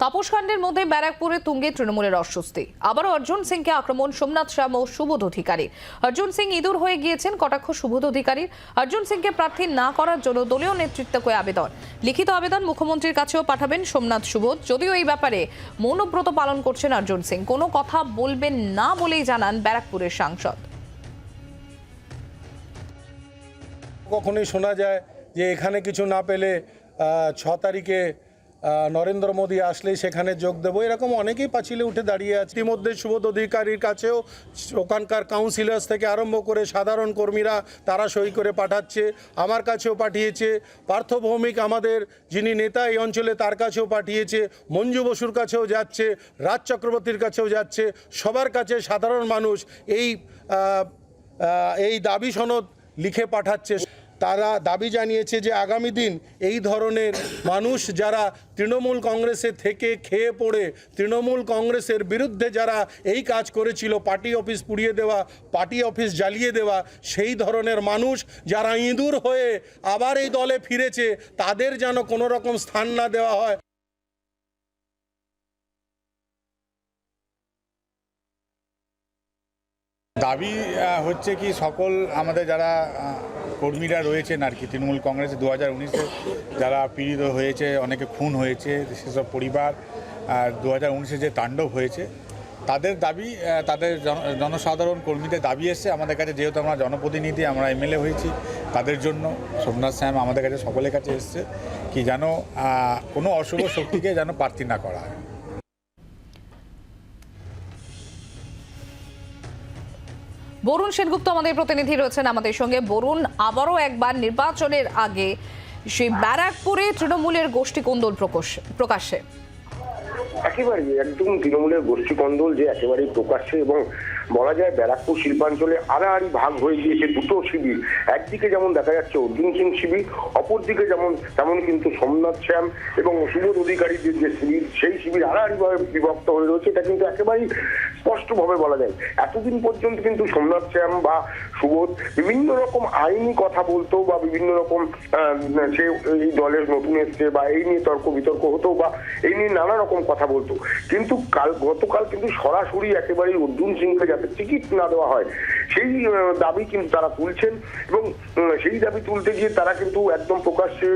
তাপসকাণ্ডের মধ্যে ব্যারাকপুরে তুঙ্গে তৃণমূলের অস্বস্তি। আবারও অর্জুন সিংকে আক্রমণ, সোমনাথ শ্যাম ও সুবোধ অধিকারী। অর্জুন সিং ইঁদুর হয়ে গিয়েছেন কটাক্ষ সুবোধ অধিকারীর। অর্জুন সিংকে প্রার্থী না করার জন্য দলীয় নেতৃত্বকে আবেদন। লিখিত আবেদন মুখ্যমন্ত্রীর কাছেও পাঠাবেন সোমনাথ সুবোধ। যদিও এই ব্যাপারে মৌনব্রত পালন করছেন অর্জুন সিং। কোনো কথা বলবেন না বলেই জানান ব্যারাকপুরের সাংসদ। কখনোই শোনা যায় যে এখানে কিছু না পেলে ছ তারিখে নরেন্দ্র মোদী আসলেই সেখানে যোগ দেবো। এরকম অনেকেই পাঁচিলে উঠে দাঁড়িয়ে আছে। ইতিমধ্যে সুবোধ অধিকারীর কাছেও ওখানকার কাউন্সিলার্স থেকে আরম্ভ করে সাধারণ কর্মীরা তারা সই করে পাঠাচ্ছে, আমার কাছেও পাঠিয়েছে। পার্থ ভৌমিক আমাদের যিনি নেতা এই অঞ্চলে তার কাছেও পাঠিয়েছে। মঞ্জু বসুর কাছেও যাচ্ছে, রাজ চক্রবর্তীর কাছেও যাচ্ছে। সবার কাছে সাধারণ মানুষ এই এই দাবি সনদ লিখে পাঠাচ্ছে। তারা দাবি জানিয়েছে যে আগামী দিন এই ধরনের মানুষ যারা তৃণমূল কংগ্রেসে থেকে খেয়ে পড়ে, তৃণমূল কংগ্রেসের বিরুদ্ধে যারা এই কাজ করেছিল, পার্টি অফিস পুড়িয়ে দেওয়া, পার্টি অফিস জ্বালিয়ে দেওয়া, সেই ধরনের মানুষ যারা ইঁদুর হয়ে আবার এই দলে ফিরেছে, তাদের যেন কোনো রকম স্থান না দেওয়া হয়। দাবি হচ্ছে কি সকল আমাদের যারা কর্মীরা রয়েছেন আর কি, তৃণমূল কংগ্রেসে দু হাজার উনিশে যারা পীড়িত হয়েছে, অনেকে খুন হয়েছে, সেসব পরিবার, আর দু হাজার উনিশে যে তাণ্ডব হয়েছে, তাদের দাবি তাদের জন- জনসাধারণ কর্মীদের দাবি এসছে। আমাদের কাছে যেহেতু আমরা জনপ্রতিনিধি, আমরা এমএলএ হয়েছি, তাদের জন্য সোমনাথ শ্যাম আমাদের কাছে সকলের কাছে এসছে কি যেন কোনো অশুভ শক্তিকে যেন প্রার্থী না করা হয়। বরুণ সেনগুপ্ত আমাদের প্রতিনিধি রয়েছেন আমাদের সঙ্গে। বরুণ, আবারও একবার নির্বাচনের আগে সেই ব্যারাকপুরে তৃণমূলের গোষ্ঠী কোন্দল প্রকাশ- প্রকাশ্যে। একেবারেই একদম তৃণমূলের গোষ্ঠী কন্দল যে একেবারেই প্রকাশ্যে এবং বলা যায় ব্যারাকপুর শিল্পাঞ্চলে আড়াআড়ি ভাগ হয়ে গিয়েছে দুটো শিবির। একদিকে যেমন দেখা যাচ্ছে অর্জুন সিং শিবির, অপরদিকে যেমন, তেমন কিন্তু সোমনাথ শ্যাম এবং সুবোধ অধিকারীদের যে শিবির, সেই শিবির আড়াআড়িভাবে বিভক্ত হয়ে রয়েছে। এটা কিন্তু একেবারেই স্পষ্টভাবে বলা যায়। এতদিন পর্যন্ত কিন্তু সোমনাথ শ্যাম বা সুবোধ বিভিন্ন রকম আইনি কথা বলতো বা বিভিন্ন রকম সে এই দলের নতুন এসছে বা এই নিয়ে তর্ক বিতর্ক হতো বা এই নিয়ে নানা রকম কথা বলতো কিন্তু কাল, গতকাল কিন্তু সরাসরি একেবারেই অর্জুন সিংকে যাতে টিকিট না দেওয়া হয়, সেই দাবি কিন্তু তারা তুলছেন এবং সেই দাবি তুলতে গিয়ে তারা কিন্তু একদম প্রকাশ্যে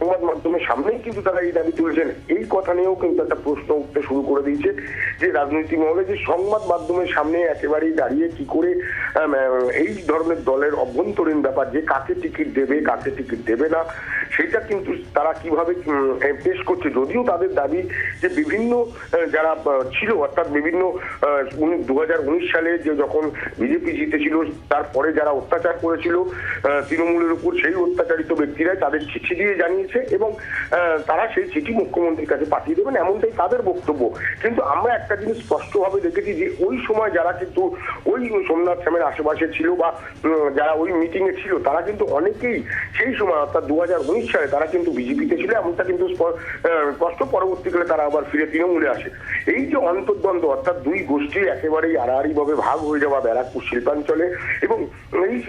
সংবাদ মাধ্যমের সামনেই কিন্তু তারা এই দাবি তুলছেন। এই কথা নিয়েও কিন্তু একটা প্রশ্ন উঠতে শুরু করে দিয়েছে যে রাজনৈতিক মহলে যে সংবাদ মাধ্যমের সামনে একেবারেই দাঁড়িয়ে কি করে এই ধরনের দলের অভ্যন্তরীণ ব্যাপার, যে কাকে টিকিট দেবে, কাকে টিকিট দেবে না সেটা কিন্তু তারা কীভাবে পেশ করছে যদিও তাদের দাবি যে বিভিন্ন যারা ছিল, অর্থাৎ বিভিন্ন দু হাজার উনিশ সালে যে যখন বিজেপি জিতেছিল, তারপরে যারা অত্যাচার করেছিল তৃণমূলের উপর, সেই অত্যাচারিত ব্যক্তিরাই তাদের চিঠি দিয়ে জানিয়েছে এবং তারা সেই চিঠি মুখ্যমন্ত্রীর কাছে পাঠিয়ে দেবেন, এমনটাই তাদের বক্তব্য। কিন্তু আমরা একটা জিনিস স্পষ্টভাবে দেখেছি যে ওই সময় যারা কিন্তু ওই সোমনাথ শ্যামের আশেপাশে ছিল বা যারা ওই মিটিংয়ে ছিল, তারা কিন্তু অনেকেই সেই সময়, অর্থাৎ দু হাজার উনিশ সালে তারা কিন্তু বিজেপিতে ছিল, এমনটা কিন্তু স্প- স্পষ্ট পরবর্তীকালে তারা আবার ফিরে তৃণমূলে আসে। এই যে অন্তর্দ্বন্দ্ব, অর্থাৎ দুই গোষ্ঠী একেবারেই আড়াআড়িভাবে ভাগ হয়ে যাওয়া ব্যারাকপুর শিল্পাঞ্চলে এবং এই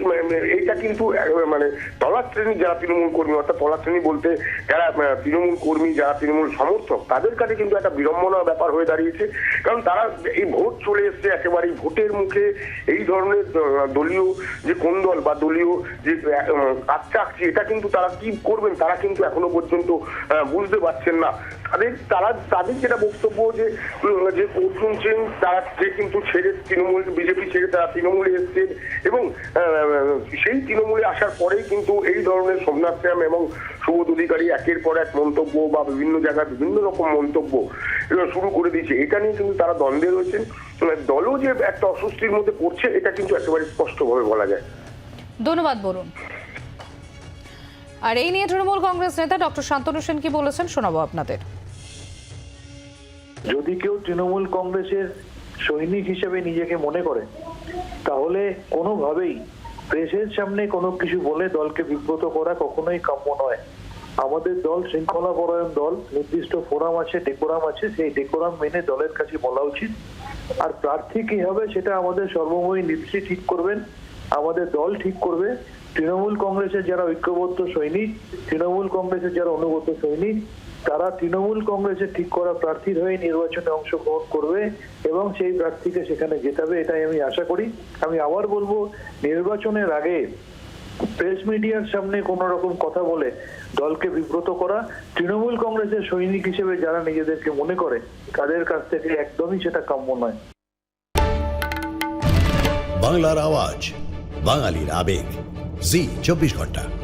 এইটা কিন্তু মানে তলা শ্রেণি যারা তৃণমূল কর্মী, অর্থাৎ তলার শ্রেণি বলতে যারা তৃণমূল কর্মী, যারা তৃণমূল সমর্থক, তাদের কাছে কিন্তু একটা বিড়ম্বনা ব্যাপার হয়ে দাঁড়িয়েছে। কারণ তারা এই ভোট চলে এসছে একেবারেই ভোটের মুখে। এই ধরনের দলীয় যে কোন্দল বা দলীয় যে আঁকছি এটা কিন্তু তারা কি করবেন, তারা কিন্তু এখনও পর্যন্ত বুঝতে পারছেন না। তাদের, তারা, তাদের যেটা বক্তব্য যে যে অর্জুন সিং তারা যে কিন্তু ছেড়ে তৃণমূল, বিজেপি ছেড়ে তারা তৃণমূলে এসছেন এবং সেই তৃণমূলে আসার পরেই কিন্তু এই ধরনের সোমনাথ শ্যাম এবং সুবোধ অধিকারী একের পর এক মন্তব্য বা বিভিন্ন জায়গায় বিভিন্ন রকম মন্তব্য শুরু করে দিয়েছে। এটা নিয়ে কিন্তু তারা দ্বন্দ্বে রয়েছেন। দলও যে একটা অস্বস্তির মধ্যে পড়ছে, এটা কিন্তু একেবারে স্পষ্টভাবে বলা যায়। ধন্যবাদ, বরুণ। আর এই নিয়ে তৃণমূল কংগ্রেস নেতা ডক্টর শান্তনু সেন কি বলেছেন শোনাবো আপনাদের। যদি কেউ তৃণমূল কংগ্রেসের সৈনিক হিসেবে নিজেকে মনে করে, তাহলে কোনোভাবেই প্রেসের সামনে কোনো কিছু বলে দলকে বিব্রত করা কখনোই কাম্য নয়। আমাদের দল শৃঙ্খলা পরায়ণ দল, নির্দিষ্ট ফোরাম আছে, ডেকোরাম আছে, সেই ডেকোরাম মেনে দলের কাছে বলা উচিত। আর প্রার্থী কি হবে সেটা আমাদের সর্বময়ী নেত্রী ঠিক করবেন, আমাদের দল ঠিক করবে। তৃণমূল কংগ্রেসের যারা ঐক্যবদ্ধ সৈনিক, তৃণমূল কংগ্রেসের যারা অনুগত সৈনিক, তারা তৃণমূল কংগ্রেসের ঠিক করা প্রার্থীর হয়ে নির্বাচনে অংশগ্রহণ করবে এবং সেই প্রার্থীকে সেখানে জেতাবে, এটাই আমি আশা করি। আমি আবার বলব, নির্বাচনের আগে প্রেস মিডিয়ার সামনে কোন রকম কথা বলে দলকে বিব্রত করা, তৃণমূল কংগ্রেসের সৈনিক হিসেবে যারা নিজেদেরকে মনে করে, তাদের কাছ থেকে একদমই সেটা কাম্য নয়। বাংলার আওয়াজ, বাঙালির আবেগ। জি চব্বিশ ঘণ্টা।